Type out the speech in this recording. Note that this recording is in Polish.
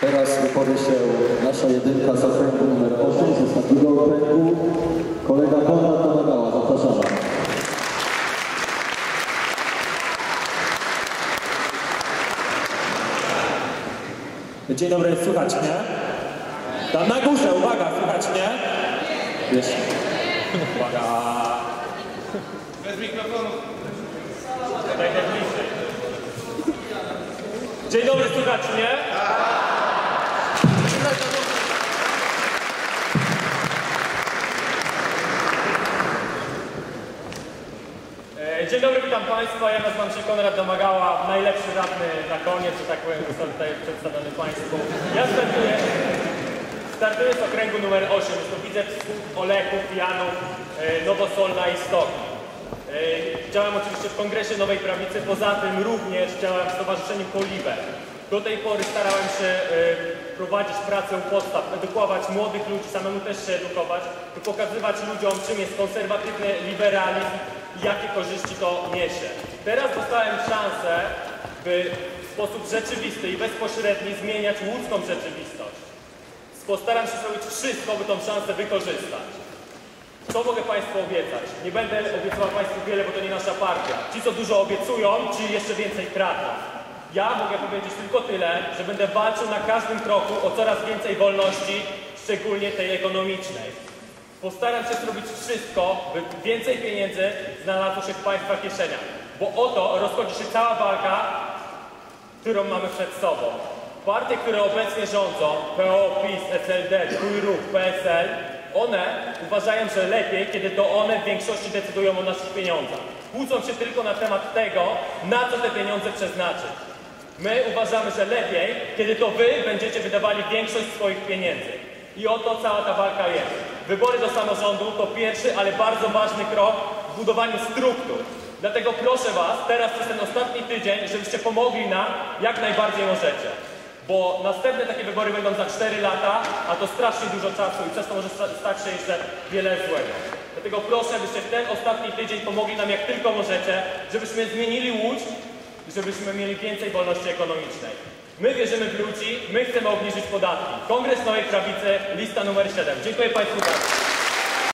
Teraz wypowie się nasza jedynka z okręgu numer 8 z ostatniego okręgu. Kolega Konrad Domagała, zapraszamy. Dzień dobry, słychać mnie? Tam na górze, uwaga, słychać mnie? Jest. Uwaga. Bez mikrofonu. Dzień dobry, słychać mnie? Dzień dobry, witam Państwa. Ja nazywam się Konrad Domagała, najlepszy radny na koniec, że tak powiem, został tutaj przedstawiony Państwu. Ja startuję, startuję z okręgu numer 8. Jest to Widzew Oleków, Janów, e, Nowosolna i Stoki. E, Działam oczywiście w Kongresie Nowej Prawicy, poza tym również działam w Stowarzyszeniu Poliwe. Do tej pory starałem się e, prowadzić pracę u podstaw, edukować młodych ludzi, samemu też się edukować, by pokazywać ludziom, czym jest konserwatywny liberalizm i jakie korzyści to niesie. Teraz dostałem szansę, by w sposób rzeczywisty i bezpośredni zmieniać łódzką rzeczywistość. Postaram się zrobić wszystko, by tą szansę wykorzystać. Co mogę Państwu obiecać? Nie będę obiecywał Państwu wiele, bo to nie nasza partia. Ci, co dużo obiecują, ci jeszcze więcej kradną. Ja mogę powiedzieć tylko tyle, że będę walczył na każdym kroku o coraz więcej wolności, szczególnie tej ekonomicznej. Postaram się zrobić wszystko, by więcej pieniędzy znalazło się w Państwa kieszeniach. Bo oto rozchodzi się cała walka, którą mamy przed sobą. Partie, które obecnie rządzą, PO, PiS, SLD, Twój Ruch, PSL, one uważają, że lepiej, kiedy to one w większości decydują o naszych pieniądzach. Kłócą się tylko na temat tego, na co te pieniądze przeznaczyć. My uważamy, że lepiej, kiedy to wy będziecie wydawali większość swoich pieniędzy. I oto cała ta walka jest. Wybory do samorządu to pierwszy, ale bardzo ważny krok w budowaniu struktur. Dlatego proszę Was teraz przez ten ostatni tydzień, żebyście pomogli nam jak najbardziej możecie. Bo następne takie wybory będą za 4 lata, a to strasznie dużo czasu i przez to może sta- stać się jeszcze wiele złego. Dlatego proszę, byście w ten ostatni tydzień pomogli nam jak tylko możecie, żebyśmy zmienili Łódź żebyśmy mieli więcej wolności ekonomicznej. My wierzymy w ludzi, my chcemy obniżyć podatki. Kongres Nowej Prawicy, lista numer 7. Dziękuję Państwu bardzo.